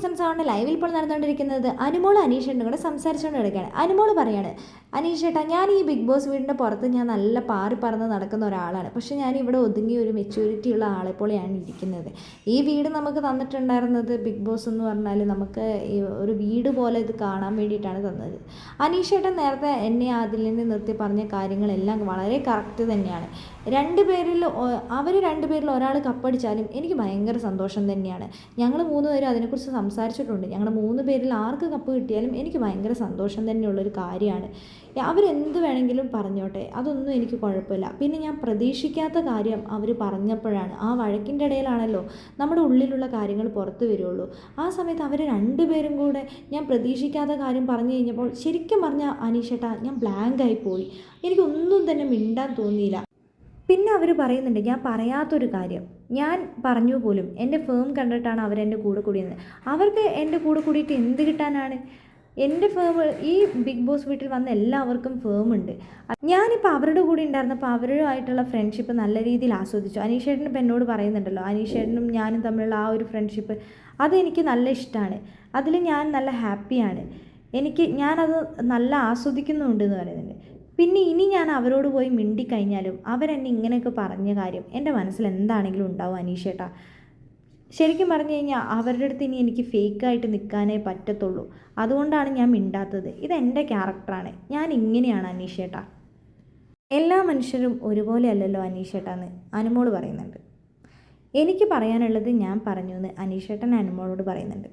Season സെവന്റെ ലൈവിൽ ഇപ്പോൾ നടന്നുകൊണ്ടിരിക്കുന്നത് അനുമോൾ അനീഷേട്ടനും കൂടെ സംസാരിച്ചുകൊണ്ട് കിടക്കുകയാണ് അനുമോൾ പറയാണ് അനീഷേട്ടാ ഞാൻ ഈ ബിഗ് ബോസ് വീടിന്റെ പുറത്ത് ഞാൻ നല്ല പാറി പറന്ന് നടക്കുന്ന ഒരാളാണ്. പക്ഷേ ഞാൻ ഇവിടെ ഒതുങ്ങി ഒരു മെച്യൂരിറ്റി ഉള്ള ആളെ പോലെയാണ് ഇരിക്കുന്നത്. ഈ വീട് നമുക്ക് തന്നിട്ടുണ്ടായിരുന്നത് ബിഗ് ബോസ് എന്ന് പറഞ്ഞാൽ നമുക്ക് ഒരു വീട് പോലെ ഇത് കാണാൻ വേണ്ടിയിട്ടാണ് തന്നത്. അനീഷേട്ടൻ നേരത്തെ എന്നെ അതിൽ നിന്ന് നിർത്തി പറഞ്ഞ കാര്യങ്ങളെല്ലാം വളരെ കറക്റ്റ് തന്നെയാണ്. രണ്ട് പേരിൽ അവർ രണ്ട് പേരിൽ ഒരാൾ കപ്പടിച്ചാലും എനിക്ക് ഭയങ്കര സന്തോഷം തന്നെയാണ്. ഞങ്ങൾ മൂന്ന് പേരും അതിനെക്കുറിച്ച് സംസാരിച്ചിട്ടുണ്ട്. ഞങ്ങളുടെ മൂന്ന് പേരിൽ ആർക്ക് കപ്പ് കിട്ടിയാലും എനിക്ക് ഭയങ്കര സന്തോഷം തന്നെയുള്ളൊരു കാര്യമാണ്. അവരെന്ത് വേണമെങ്കിലും പറഞ്ഞോട്ടെ. അതൊന്നും എനിക്ക് കുഴപ്പമില്ല. പിന്നെ ഞാൻ പ്രതീക്ഷിക്കാത്ത കാര്യം അവർ പറഞ്ഞപ്പോഴാണ്. ആ വഴക്കിന്റെ ഇടയിലാണല്ലോ നമ്മുടെ ഉള്ളിലുള്ള കാര്യങ്ങൾ പുറത്തു വരുള്ളൂ. ആ സമയത്ത് അവർ രണ്ടുപേരും കൂടെ ഞാൻ പ്രതീക്ഷിക്കാത്ത കാര്യം പറഞ്ഞു കഴിഞ്ഞപ്പോൾ ശരിക്കും പറഞ്ഞാൽ അനീഷേട്ടാ ഞാൻ ബ്ലാങ്കായി പോയി. എനിക്കൊന്നും തന്നെ മിണ്ടാൻ തോന്നിയില്ല. പിന്നെ അവർ പറയുന്നുണ്ട് ഞാൻ പറയാത്തൊരു കാര്യം. ഞാൻ പറഞ്ഞു പോലും എന്റെ ഫേം കണ്ടിട്ടാണ് അവരെന്റെ കൂടെ കൂടിയത്. അവർക്ക് എന്റെ കൂടെ കൂടിയിട്ട് എന്ത് കിട്ടാനാണ്? എന്റെ ഫേം ഈ ബിഗ് ബോസ് വീട്ടിൽ വന്ന എല്ലാവർക്കും ഫേം ഉണ്ട്. ഞാനിപ്പോൾ അവരുടെ കൂടെ ഉണ്ടായിരുന്നപ്പോൾ അവരുമായിട്ടുള്ള ഫ്രണ്ട്ഷിപ്പ് നല്ല രീതിയിൽ ആസ്വദിച്ചു. അനീഷേട്ടൻ ഇപ്പം എന്നോട് പറയുന്നുണ്ടല്ലോ അനീഷേട്ടനും ഞാനും തമ്മിലുള്ള ആ ഒരു ഫ്രണ്ട്ഷിപ്പ് അതെനിക്ക് നല്ല ഇഷ്ടമാണ് അതിൽ ഞാൻ നല്ല ഹാപ്പിയാണ് എനിക്ക് ഞാനത് നല്ല ആസ്വദിക്കുന്നുണ്ട് എന്ന് പറയുന്നുണ്ട്. പിന്നെ ഇനി ഞാൻ അവരോട് പോയി മിണ്ടിക്കഴിഞ്ഞാലും അവരെന്നെ ഇങ്ങനെയൊക്കെ പറഞ്ഞ കാര്യം എന്റെ മനസ്സിൽ എന്താണെങ്കിലും ഉണ്ടാവും അനീഷേട്ടാ ശരിക്കും പറഞ്ഞു കഴിഞ്ഞാൽ അവരുടെ അടുത്ത് ഇനി എനിക്ക് ഫേക്കായിട്ട് നിൽക്കാനേ പറ്റത്തുള്ളൂ. അതുകൊണ്ടാണ് ഞാൻ മിണ്ടാത്തത്. ഇതെന്റെ ക്യാരക്ടറാണ് ഞാൻ ഇങ്ങനെയാണ് അനീഷേട്ടാ എല്ലാ മനുഷ്യരും ഒരുപോലെ അല്ലല്ലോ അനീഷേട്ടാന്ന് അനുമോൾ പറയുന്നുണ്ട്. എനിക്ക് പറയാനുള്ളത് ഞാൻ പറഞ്ഞു എന്ന് അനീഷേട്ടൻ അനുമോളോട് പറയുന്നുണ്ട്.